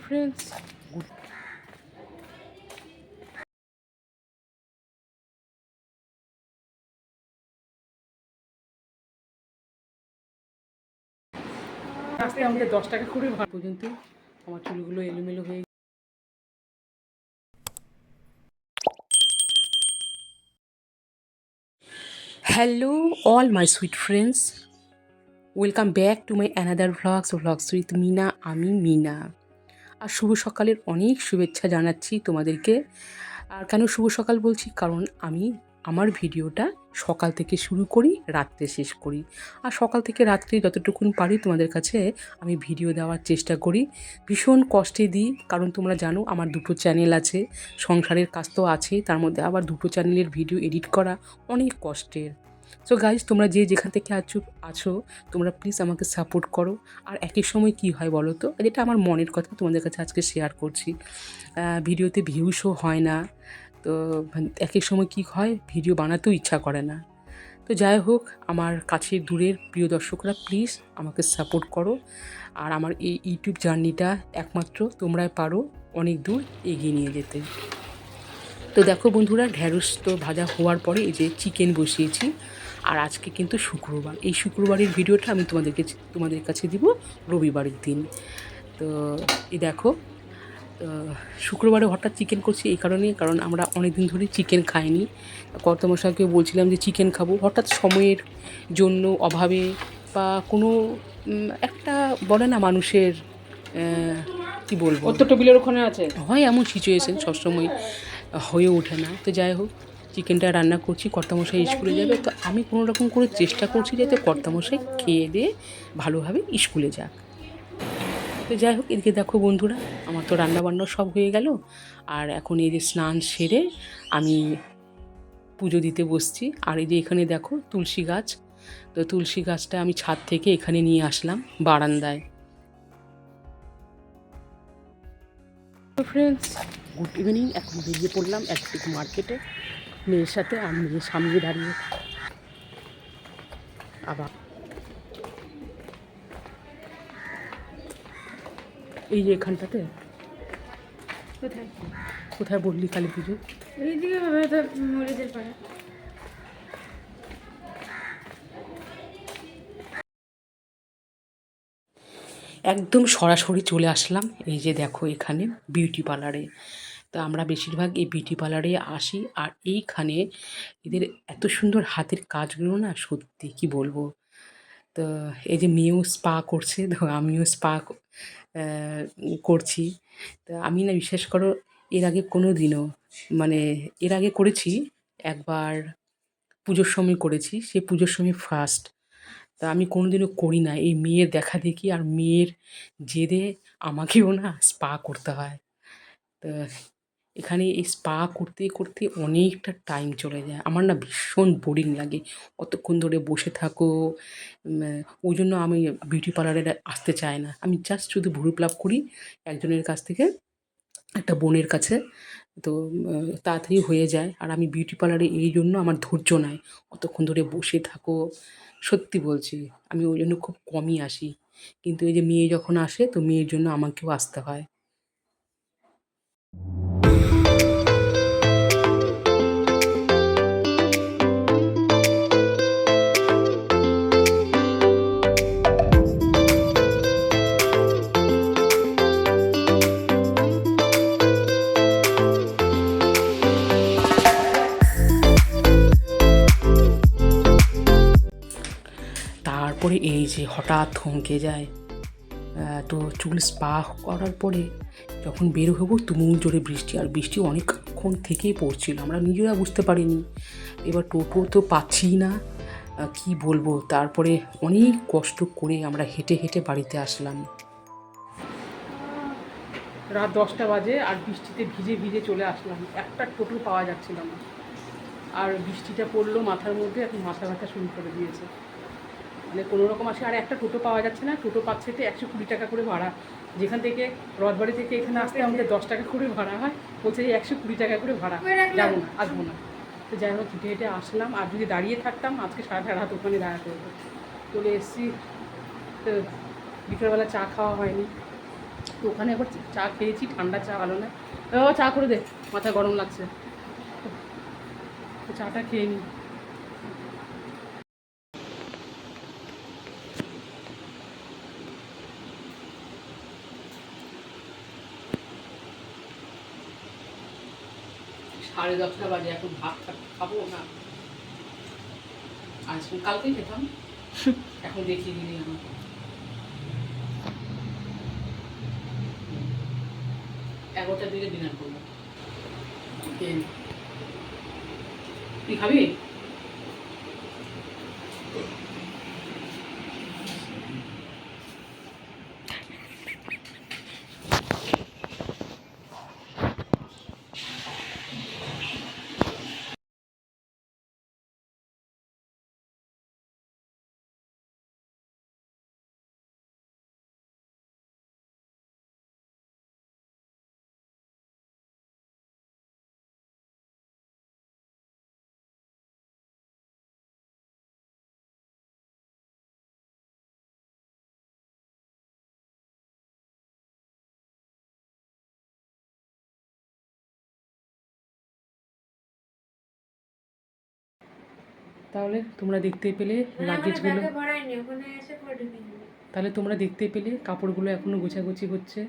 Friends আজকে আমাদের দশ টাকা করে ভাড়া পর্যন্ত আমার চুলগুলো এলোমেলো হয়ে hello all my sweet friends welcome back to my another vlogs vlogs with Mina আমি মিনা আর শুভ সকালের অনেক শুভেচ্ছা জানাচ্ছি তোমাদেরকে। আর কেন শুভ সকাল বলছি? কারণ আমি আমার ভিডিওটা সকাল থেকে শুরু করি, রাত্রে শেষ করি। আর সকাল থেকে রাত্রে যতটুকুন পারি তোমাদের কাছে আমি ভিডিও দেওয়ার চেষ্টা করি। ভীষণ কষ্টে দিই, কারণ তোমরা জানো আমার দুটো চ্যানেল আছে, সংসারের কাজ তো আছে তার মধ্যে আবার দুটো চ্যানেলের ভিডিও এডিট করা অনেক কষ্টের। সো গাইজ তোমরা যে যেখান থেকে আছো আছো, তোমরা প্লিজ আমাকে সাপোর্ট করো। আর একই সময় কি হয় বলো তো? যেটা আমার মনের কথা তোমাদের কাছে আজকে শেয়ার করছি। ভিডিওতে ভিউসও হয় না। তো মানে এক এক সময় কী হয়? ভিডিও বানাতেও ইচ্ছা করে না। তো যাই হোক, আমার কাছের দূরের প্রিয় দর্শকরা প্লিজ আমাকে সাপোর্ট করো। আর আমার এই ইউটিউব জার্নিটা একমাত্র তোমরাই পারো অনেক দূর এগিয়ে নিয়ে যেতে। তো দেখো বন্ধুরা ঢ্যাঁড়স তো ভাজা হওয়ার পরে এই যে চিকেন বসিয়েছি। আর আজকে কিন্তু শুক্রবার। এই শুক্রবারের ভিডিওটা আমি তোমাদেরকে তোমাদের কাছে দিব রবিবারের দিন। তো এই দেখো শুক্রবারে হঠাৎ চিকেন করছি এই কারণে কারণ আমরা অনেক দিন ধরে চিকেন খাইনি। কর্তমশাইকে বলছিলাম যে চিকেন খাব। হঠাৎ সময়ের জন্য অভাবে বা কোনো একটা বলে না মানুষের কি বলব? ওর তো টেবিলের ওখানে আছে? হয় এমন সিচুয়েশন সবসময় হয়ে ওঠে না। তো যাই হোক চিকেনটা রান্না করছি, কর্তামশাই স্কুলে যাবে, তো আমি কোনো রকম করে চেষ্টা করছি যাতে কর্তামশাই খেয়ে দিয়ে ভালোভাবে স্কুলে যাক। তো যাই হোক, এদিকে দেখো বন্ধুরা, আমার তো রান্না বান্না সব হয়ে গেল, আর এখন এই যে স্নান সেরে আমি পুজো দিতে বসছি, আর এই যে এখানে দেখো তুলসী গাছ, তো তুলসী গাছটা আমি ছাদ থেকে এখানে নিয়ে আসলাম বারান্দায়। ফ্রেন্ডস গুড ইভিনিং এখন বেরিয়ে পড়লাম একদিকে মার্কেটে মেয়ের সাথে আর মেয়ের সামনে দাঁড়িয়ে। আবার। এই যে এখানটাতে। কোথায়? কোথায় বললি কালী পুজো? এইদিকে মরিদের পাড়া। একদম সরাসরি চলে আসলাম। এই যে দেখো এখানে বিউটি পার্লারে তো আমরা বেশিরভাগ এই বিউটি পার্লারে আসি আর এইখানে এদের এত সুন্দর হাতের কাজগুলো না সত্যি কি বলব? তো এই যে মেয়েও স্পা করছে, তো আমিও স্পা করছি। তো আমি না বিশেষ করো, এর আগে কোনো দিনও মানে এর আগে করেছি, একবার পুজোর সময় করেছি, সে পুজোর সময় ফার্স্ট তা আমি কোনোদিনও করি না, এই মেয়ের দেখা দেখি আর মেয়ের জেদে আমাকেও না স্পা করতে হয়। তো এখানে এই স্পা করতে করতে অনেকটা টাইম চলে যায়। আমার না ভীষণ বোরিং লাগে। অতক্ষণ ধরে বসে থাকো ওই জন্য আমি বিউটি পার্লারে আসতে চাই না। আমি জাস্ট শুধু ভুরু প্লাপ করি একজনের কাছ থেকে, একটা বোনের কাছে। তো তাড়াতাড়ি হয়ে যায়। আর আমি বিউটি পার্লারে এই জন্য আমার ধৈর্য নাই। অতক্ষণ ধরে বসে থাকো। সত্যি বলছি, আমি ওই জন্য খুব কমই আসি। কিন্তু এই যে মেয়ে যখন আসে, তো মেয়ের জন্য আমাকেও আসতে হয়। যে হঠাৎ থমকে যায়। তো চুল স্পা করার পরে যখন বের হব তুমুল জোরে বৃষ্টি, আর বৃষ্টি অনেকক্ষণ থেকেই পড়ছিল, আমরা নিজেরা বুঝতে পারিনি। এবার টোটো তো পাচ্ছি না কি বলব? তারপরে অনেক কষ্ট করে আমরা হেঁটে হেঁটে বাড়িতে আসলাম। রাত দশটা বাজে, আর বৃষ্টিতে ভিজে ভিজে চলে আসলাম। একটা টোটো পাওয়া যাচ্ছিল না। আর বৃষ্টিটা পড়ল মাথার মধ্যে, এখন মাথা ব্যথা শুরু করে দিয়েছে। মানে কোনো রকম আসে আর একটা টোটো পাওয়া যাচ্ছে না টোটো পাচ্ছে তো একশো কুড়ি টাকা করে ভাড়া। যেখান থেকে রথবাড়ি থেকে এখানে আসতে আমাদের দশ টাকা করে ভাড়া হয় বলছে যে একশো কুড়ি টাকা করে ভাড়া। যাব না আসব না। তো যাই হোক হেঁটে হেঁটে আসলাম আর যদি দাঁড়িয়ে থাকতাম আজকে সাড়ে সাড়ে রাত ওখানে দাঁড়াতে হতো চলে এসেছি তো বিকেলবেলা চা খাওয়া হয়নি। তো ওখানে একবার চা খেয়েছি ঠান্ডা চা ভালো না। ও চা করে দে মাথা গরম লাগছে। তো চাটা খেয়ে নিই সাড়ে দশটা বাজে এখন ভাত খাব না। আজ কালকেই খেতাম। এখন দেখিয়ে দিলি আমাকে। এগারোটার দিকে ডিনার করব। তুই খাবি? তাহলে তোমরা দেখতে পেলে লাগেজগুলো তাহলে তোমরা দেখতে পেলে কাপড়গুলো এখনও গোছাগুছি হচ্ছে।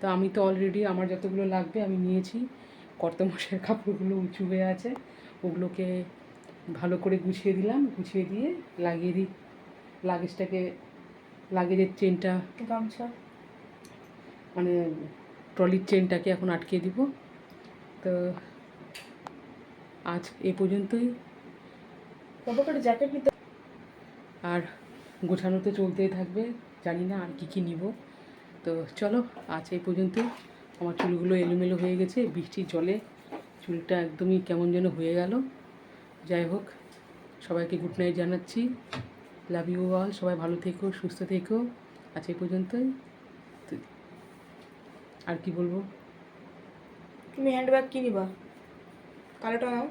তো আমি তো অলরেডি আমার যতগুলো লাগবে আমি নিয়েছি। কর্তমশের কাপড়গুলো উঁচু হয়ে আছে। ওগুলোকে ভালো করে গুছিয়ে দিলাম। গুছিয়ে দিয়ে লাগিয়ে দিই। লাগেজটাকে লাগেজের চেনটা গামছা। মানে ট্রলির চেনটাকে এখন আটকে দিব। তো আজ এ পর্যন্তই। করে জ্যাকেট নিতে আর গোছানো তো চলতেই থাকবে জানি না আর কী কী নিব। তো চলো আজ এই পর্যন্ত আমার চুলগুলো এলোমেলো হয়ে গেছে বৃষ্টির জলে চুলটা একদমই কেমন যেন হয়ে গেল। যাই হোক সবাইকে গুড নাইট জানাচ্ছি। লাভ ইউ অল সবাই ভালো থেকো সুস্থ থেকো। আজ এই পর্যন্তই। তো আর কি বলব? তুমি হ্যান্ডব্যাগ কি নিবা? কালোটা নাও।